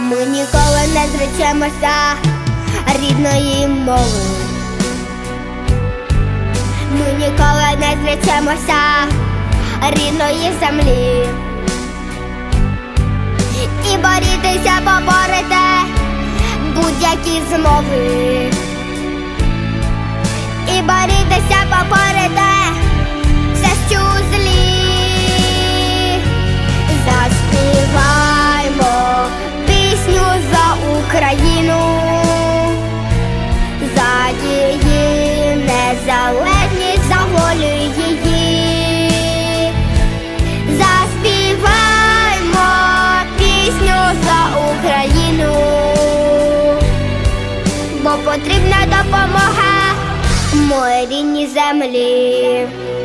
Ми ніколи не зречемося рідної мови. Ми ніколи не зречемося рідної землі. І борітися поборете будь-які змови. І борітися поборете моїй рідній землі.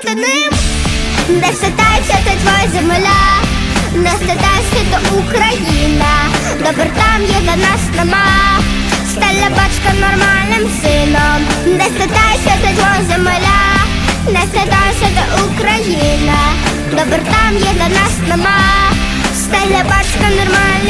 Бути ним, не статайся, це твоя земля, не статайся, то Україна, добре там є до нас нема. Стала бачка нормальним сином, не статайся, це твоя земля, не статайся, то Україна, добре там є до нас нема. Стала бачка нормальним,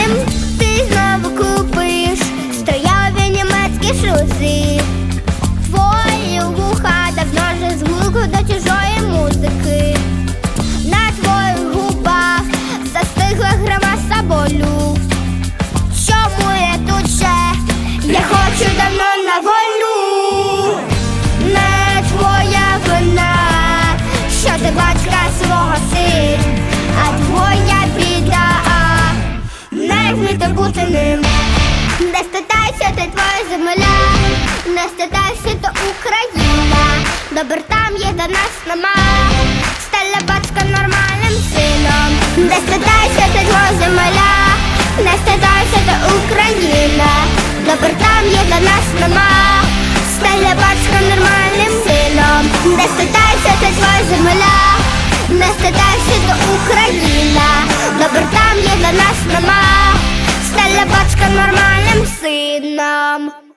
Вміти бути ним. Не статайся, ти твоя земля, не статайся, то Україна. Добре там є до нас нема. Стала батька нормальним сином. Не статайся, ти твоя земля, не статайся, то Україна. Добре там є до нас нема. Стала батька нормальним сином. Не статайся, ти твоя земля, не статайся, то Україна. Добре там є до нас нема стати нормальним сином.